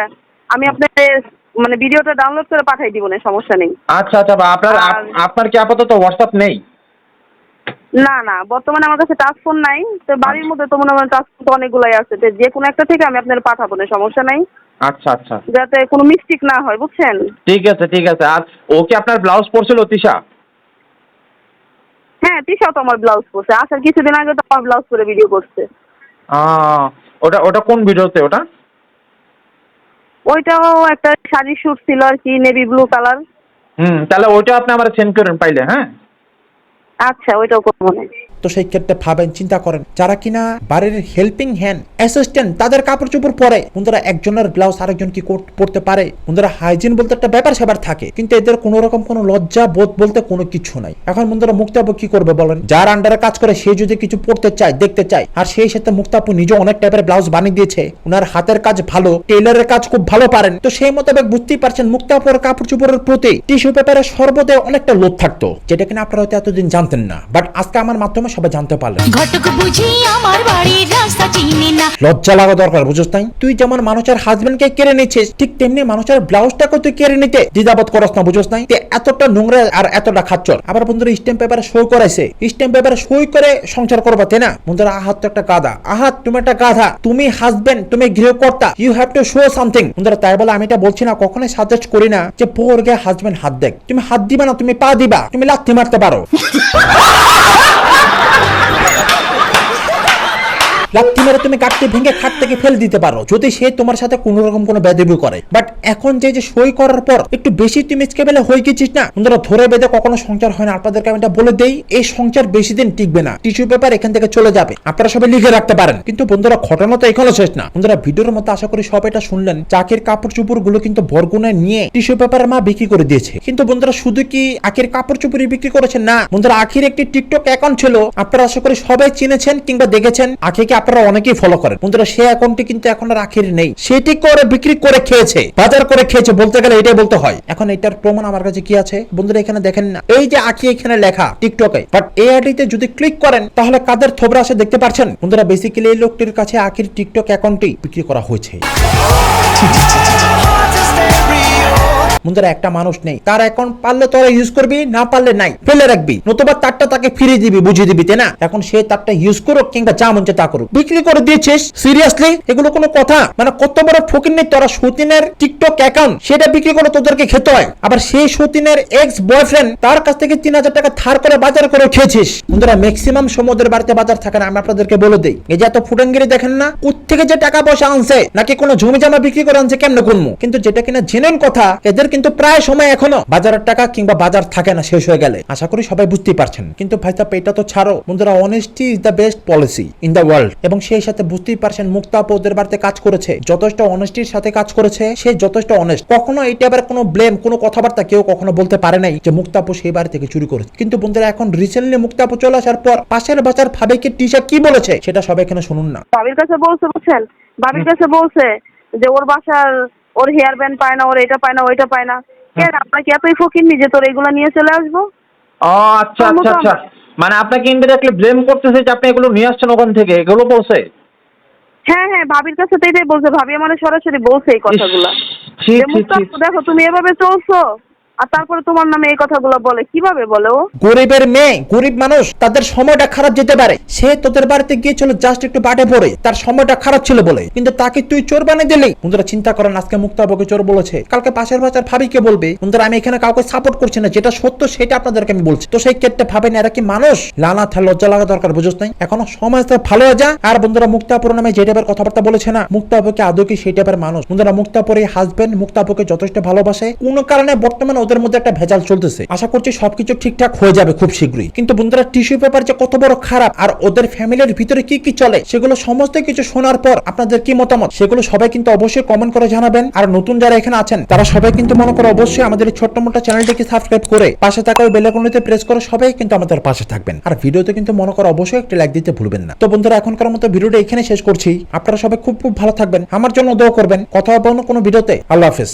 আমি আপনাকে মানে ভিডিওটা ডাউনলোড করে পাঠাই দিব না সমস্যা নেই। আচ্ছা আচ্ছা বা আপনার আপনার কি আপাতত হোয়াটসঅ্যাপ নেই? না না বর্তমানে আমার কাছে টাচ ফোন নাই তো বাড়ির মধ্যে তো মনে হয় টাচ ফোন তো অনেকগুলাই আছে তো যে কোনো একটা থেকে আমি আপনার পাঠাবো না সমস্যা নাই। আচ্ছা আচ্ছা। যাতে কোনো মিস্টেক না হয় বুঝছেন? ঠিক আছে ঠিক আছে। আর ও কি আপনার ব্লাউজ পরছিল তিশা? হ্যাঁ তিশা তো আমার ব্লাউজ পরছে আসার কিছুদিন আগে তো আমার ব্লাউজ পরে ভিডিও করছে। ওটা ওটা কোন ভিডিওতে ওটা? ওইটাও একটা শাড়ি শুট ছিল আর কি নেভি ব্লু কালার হুম তাহলে ওইটা আপনি আমার সেন্ড করেন পাইলে হ্যাঁ? আচ্ছা ওইটাও করব। না তো সেই ক্ষেত্রে ভাবেন, চিন্তা করেন, যারা কিনা বাড়ির হেল্পিং হ্যান্ড অ্যাসিস্ট্যান্ট তাদের কাপড় চোপড় পরে, বন্ধুরা একজনের ব্লাউজ আরেকজন কি পড়তে পারে? বন্ধুরা হাইজিন বলতে একটা ব্যাপার স্যাপার থাকে, কিন্তু এদের কোনো রকম কোনো লজ্জা বোধ বলতে কোনো কিছু নাই। এখন বন্ধুরা মুক্তাপু কি করবে বলেন? যার আন্ডারে কাজ করে, সে যদি কিছু পড়তে চায়, দেখতে চায়, আর সেই সাথে মুক্তাপু নিজে অনেক টাইপের ব্লাউজ বানিয়ে দিয়েছে। ওনার হাতের কাজ ভালো টেইলারের কাজ খুব ভালো পারেন। তো সেই মোতাবেক বুঝতেই পারছেন মুক্তাপুর কাপড় চোপড়ের প্রতি টিস্যু পেপারের সর্বদাই অনেকটা লোভ থাকতো, যেটা কিনা আপনারা হয়তো এতদিন জানতেন না। বাট আজকে আমার মাধ্যমে সবাই জানতে পারলেন ঘটক বুঝি আমার বাড়ির রাস্তা চিনি না। লজ্জা লাগা দরকার বুঝছ তাই? তুই যেমন মানুষের হাজবেন্ডকে কেড়ে নিচ্ছিস ঠিক তেমনি মানুষের ব্লাউজটাকে তুই কেড়ে নিতে দ্বিধাবোধ করস না বুঝছ নাই তে এতটা নোংরা আর এতটা খাচ্চর আবার বন্ধুরা স্ট্যাম্প পেপারে সই করাইছে। স্ট্যাম্প পেপারে সই করে সংসার করবা তাই না? বন্ধুরা আহাত তো একটা গাধা। আহাত তুমি একটা গাধা। তুমি হাজবেন্ড তুমি গৃহকর্তা। You have to show something বন্ধুরা তাই বলে আমি এটা বলছি না কখনোই সাজেস্ট করি না যে পোর গে হাজবেন্ড হাত দেখ। তুমি হাত দিবা না তুমি পা দিবা। তুমি লাথি মারতে পারো। লাথি মেরে তুমি কাটতে ভেঙে খাট থেকে ফেলে দিতে পারো। যদি সে তোমার সাথে কোনো রকম কোনো বেদবি করে। বাট এখন যে যে সই করার পর একটু বেশি তুমি স্কেবেলে হয়ে গেছিস না? বন্ধুরা, ধরে বেঁধে কখনো সংসার হয় না। আপনাদেরকে আমি এটা বলে দেই, এই সংসার বেশি দিন টিকবে না। টিস্যু পেপার এখান থেকে চলে যাবে। আপনারা সবাই লিখে রাখতে পারেন। কিন্তু বন্ধুরা, ঘটনা তো এখনও শেষ না। বন্ধুরা, ভিডিওর মতো আশা করি সব এটা শুনলেন। চাকের কাপড় চুপড়গুলো কিন্তু বরগুনায় নিয়ে টিস্যু পেপারের মা বিক্রি করে দিয়েছে। কিন্তু বন্ধুরা, শুধু কি আখের কাপড় চুপড়ি বিক্রি করেছেন? না। বন্ধুরা, আখির একটি টিকটক অ্যাকাউন্ট ছিল। আপনারা আশা করি সবাই চিনেছেন কিংবা দেখেছেন। আখিকে আপনারা অনেকেই ফলো করেন। বন্ধুরা, সেই অ্যাকাউন্টটি কিন্তু এখন আর আখির নেই। সেটি করে বিক্রি করে খেয়েছে, বাজার করে খেয়েছে, বলতে গেলে এটাই বলতে হয়। এখন এটার প্রমাণ আমার কাছে কি আছে? বন্ধুরা, এখানে দেখেন না। এই যে আঁকি এখানে লেখা টিকটকে বাট এই আইডিতে যদি ক্লিক করেন, তাহলে কাদের থোবরা আছে দেখতে পাচ্ছেন? বন্ধুরা বেসিক্যালি এই লোকটির কাছে আখির টিকটক অ্যাকাউন্টটি বিক্রি করা হয়েছে। বন্ধুরা একটা মানুষ নেই। তার অ্যাকাউন্ট পারলে তোরা ইউজ করবি, না পারলে নাই। ফেলে রাখবি। নতুবা তারটা তাকে ফিরিয়ে দিবি, বুঝিয়ে দিবি, তাই না? এখন সে তারটা ইউজ করুক কিংবা যা মন তা করুক। বিক্রি করে দিয়েছিস? সিরিয়াসলি এগুলো কোনো কথা? মানে কত বড় ফকির নেই, তোরা সতীনের টিকটক অ্যাকাউন্ট সেটা বিক্রি করে তোদেরকে খেতে হয়। আবার সেই সতীনের এক্স বয়ফ্রেন্ড তার কাছ থেকে তিন হাজার টাকা ধার করে বাজার করে খেয়েছিস। বন্ধুরা ম্যাক্সিমাম সমুদ্রের বাড়িতে বাজার থাকে না, আমি আপনাদেরকে বলে দিই। এই যে এত ফুটাঙ্গিরি দেখেন না থেকে যে টাকা পয়সা আনছে, নাকি কোনো জমি জমা বিক্রি করে আনছে, কেমন করব কিন্তু যেটা কিনা জেনেন কথা এদের কিন্তু প্রায় সময় এখনও। বাজারের টাকা কিংবা বাজার থাকে না, শেষ হয়ে গেলে। আশা করি সবাই বুঝতেই পারছেন। কিন্তু ভাই এটা তো ছাড়ো। বন্ধুরা honesty is the best policy in the world এবং সেই সাথে বুঝতেই পারছেন, মুক্তা আপু ওদের বাড়িতে কাজ করেছে। যথেষ্ট অনেস্টির সাথে কাজ করেছে, সে যথেষ্ট অনেস্ট কখনো এটা আবার কোনো ব্লেম কোনো কথাবার্তা কেউ কখনো বলতে পারে নাই যে মুক্তা আপু সেই বাড়ি থেকে চুরি করেছে। কিন্তু বন্ধুরা, এখন রিসেন্টলি মুক্তা আপু চলে আসার পর পাশের বাজার ভাবেকে টিশা কি বলেছে, সেটা সবাই এখানে শুনুন না। ভাবির কাছে বলছে, বুঝছেন? ভাবির কাছে বলছে যে ওর বাসার ওর হেয়ার ব্যান্ড পায় না ওর এটা পায় না ওইটা পায় না। কেন? আমরা কি এতই ফকির নিজে তোর এগুলো নিয়ে চলে আসব? ও আচ্ছা আচ্ছা আচ্ছা। মানে আপনাকে ইনডিরেক্টলি ব্লেম করতেছে যে আপনি এগুলো নিয়ে আসছেন ওখান থেকে এগুলো বলছে? হ্যাঁ হ্যাঁ ভাবির কাছে তো এটাই বলছে। ভাবি আমার সরাসরি বলছে এই কথাগুলো। দেখো তুমি এভাবে চলছো। আর তারপরে তোমার নামে এই কথাগুলো বলে। কীভাবে বলে ও? গরিবের মেয়ে, গরিব মানুষ, তাদের সময়টা খারাপ যেতে পারে। সে তোদের বাড়িতে গিয়েছিল জাস্ট একটু বাটে পড়ে, তার সময়টা খারাপ ছিল বলে। কিন্তু তাকে তুই চোর বানিয়ে দিলি। বন্ধুরা, চিন্তা করেন, আজকে মুক্তাবকে চোর বলেছে। কালকে পাশের ভাবিকে বলবে, বন্ধুরা, আমি এখানে কাউকে সাপোর্ট করছি না। যেটা সত্য, সেটা আপনাদেরকে আমি বলছি। তো সেই ক্ষেত্রে এরা কি মানুষ? লানা থা লজ্জা লাগা দরকার, বুঝোস নাই। এখনও সমাজটা ভালো যা। আর বন্ধুরা, মুক্তাপুর নামে যে টাইপের কথাবার্তা বলেছে না মুক্তাপুকে আদৌ কি সেই টাইপের মানুষ? বন্ধুরা, মুক্তাপুর এই হাজবেন্ড মুক্তাপুকে যথেষ্ট ভালোবাসে। কোন কারণে বর্তমানে ওদের মধ্যে একটা ভেজাল চলতেছে। আশা করছি সবকিছু ঠিকঠাক হয়ে যাবে খুব শীঘ্রই। কিন্তু বন্ধুরা টিস্যু পেপার যে কত বড় খারাপ, আর ওদের ফ্যামিলির ভিতরে কি কি চলে, সেগুলো সমস্ত কিছু শোনার পর আপনাদের কি মতামত? সেগুলো সবাই কিন্তু অবশ্যই কমেন্ট করে জানাবেন। আর নতুন যারা এখানে আছেন, তারা সবাই কিন্তু মনে করে অবশ্যই আমাদের এই ছোট্ট মোটা চ্যানেলটিকে সাবস্ক্রাইব করে পাশে থাকা ওই বেলাকনিতে প্রেস করে সবাই কিন্তু আমাদের পাশে থাকবেন। আর ভিডিওতে কিন্তু মনে করে অবশ্যই একটা লাইক দিতে ভুলবেন না। তো বন্ধুরা, এখনকার মতো ভিডিওটা এখানে শেষ করছি। আপনারা সবাই খুব খুব ভালো থাকবেন। আমার জন্য দোয়া করবেন। কথা হবে অন্য কোনো ভিডিওতে। আল্লাহ হাফেজ।